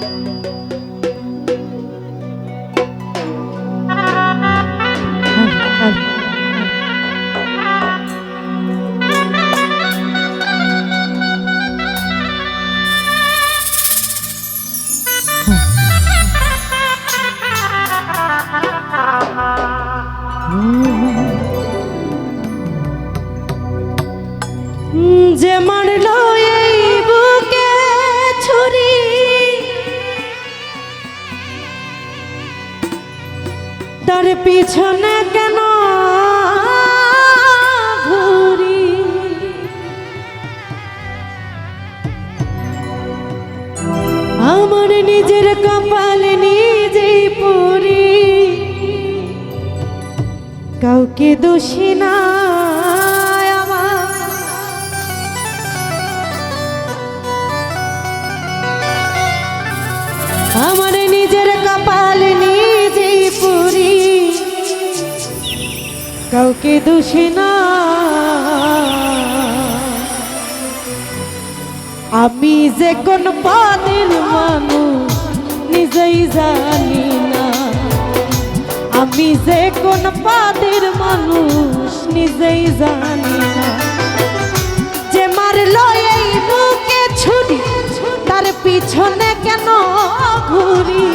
যে তার পিছনে কেন ঘুরি? আমার নিজের কপাল নিজেই পড়ি কাউকে দোষী কাউকে দোষী না। আমি যে কোন পদের মানুষ, নিজেই জানি না। আমি যে কোন পদের মানুষ, নিজেই জানি না। যে মারলো এই বুকে ছুরি, তার পিছনে কেন ঘুরি?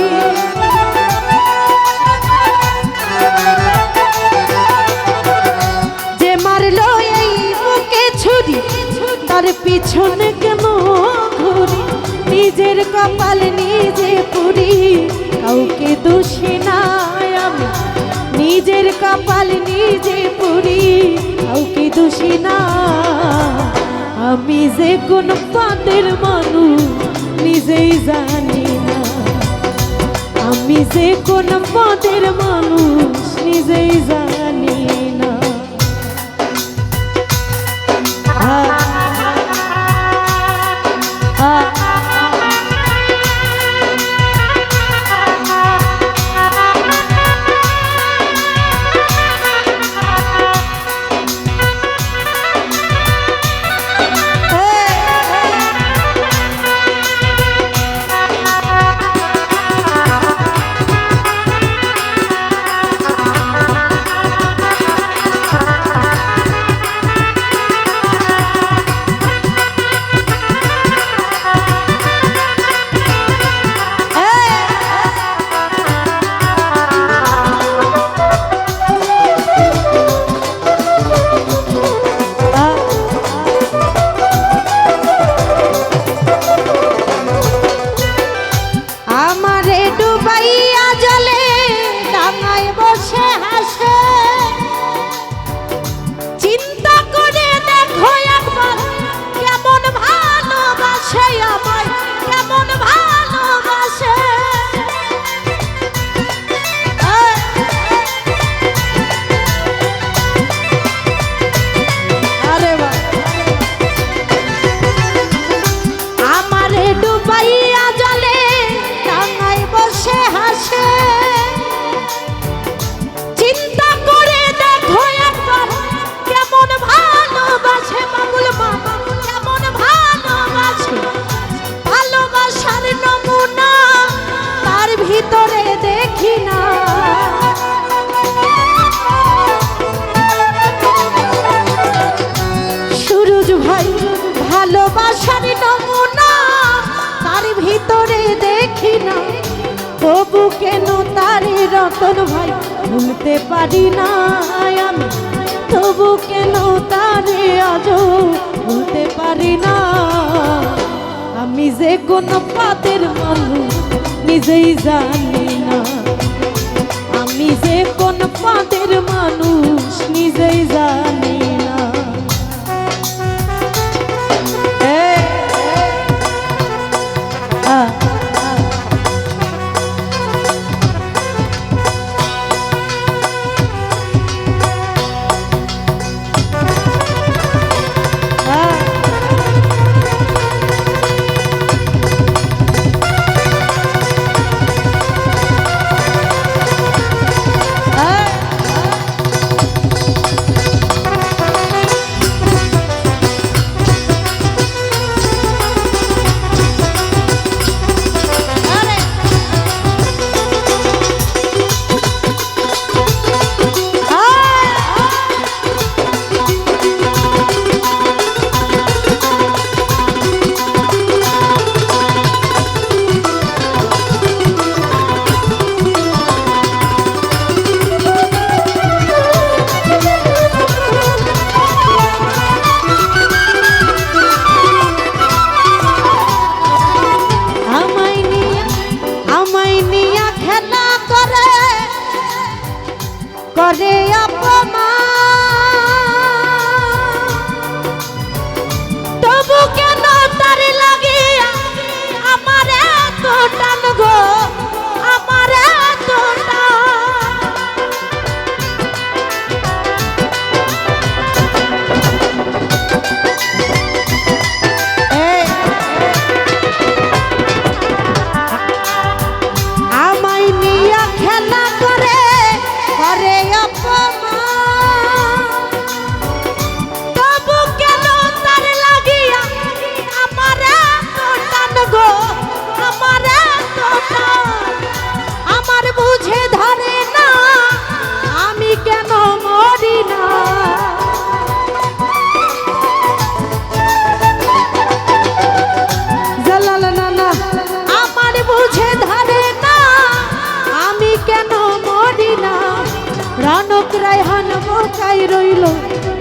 পিছনে কেন ঘুরি, নিজের কপাল নিজে পুরি। কাউকে দোষী নাই আমি, নিজের কপাল নিজে পুরি। কাউকে দোষী না, আমি যে কোন পাতের মানুষ, নিজেই জানি না। আমি যে কোন পদের মানুষ, নিজেই জানি তবু কেন তারে রতন ভাই ভুলতে পারি না আমি? তবু কেন তারে আজ ভুলতে পারি না? আমি যে কোন পাতের মানুষ, নিজেই জানি না। আমি যে কোন পাতের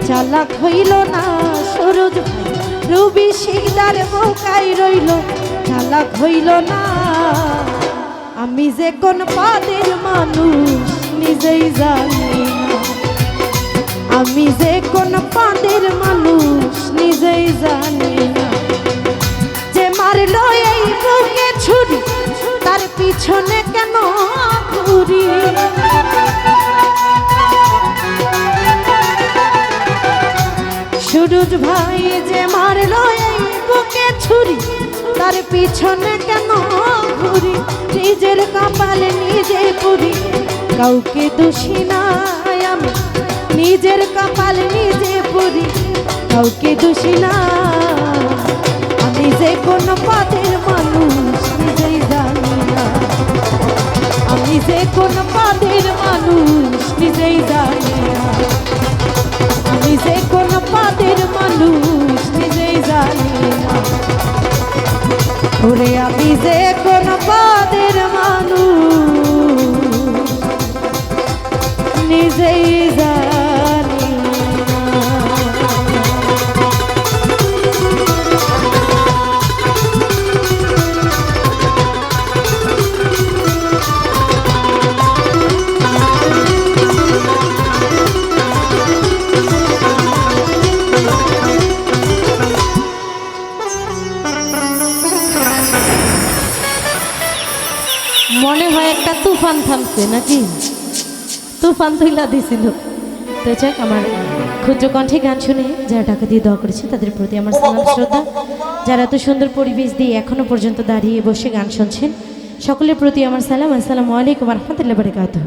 চালাক হইল না, সরোজ রবি শিকদার বোকাই রইল, চালাক হইল না। আমি যে কোন পাদের মানুষ, নিজেই জানি না। আমি যে কোন পাদের মানুষ, নিজেই জানি না। যে মারলো এই বুকে ছুরি, তার পিছনে কেন ঘুরি সুরজ ভাই যে মারলো বুকে ছুরি, তার পিছনে কেন ঘুরি? নিজের কপালে নিজে পুরি, কাউকে দোষী নাই আমি। নিজের কপাল নিজে পুরি, কাউকে দোষী না। আমি যে কোন পদের মানুষ, নিজেই জানি না। আমি যে কোন পদের মানুষ, নিজেই জানি না। যে কোন পদের মানুষ নিজেই জানি না। ওরে আমি যে কোন পাদের মানুষ তুফান থামছে নাকি? তুফান তুইলা দিছিল। তো যাক, আমার ক্ষুদ্র কণ্ঠে গান শুনে যারা টাকা দিয়ে দোয়া করেছে, তাদের প্রতি আমার সালাম শ্রদ্ধা। যারা এত সুন্দর পরিবেশ দিয়ে এখনও পর্যন্ত দাঁড়িয়ে বসে গান শুনছেন, সকলের প্রতি আমার সালাম। আসসালামু আলাইকুম রহমতুল্লাহ বারকাতুহ।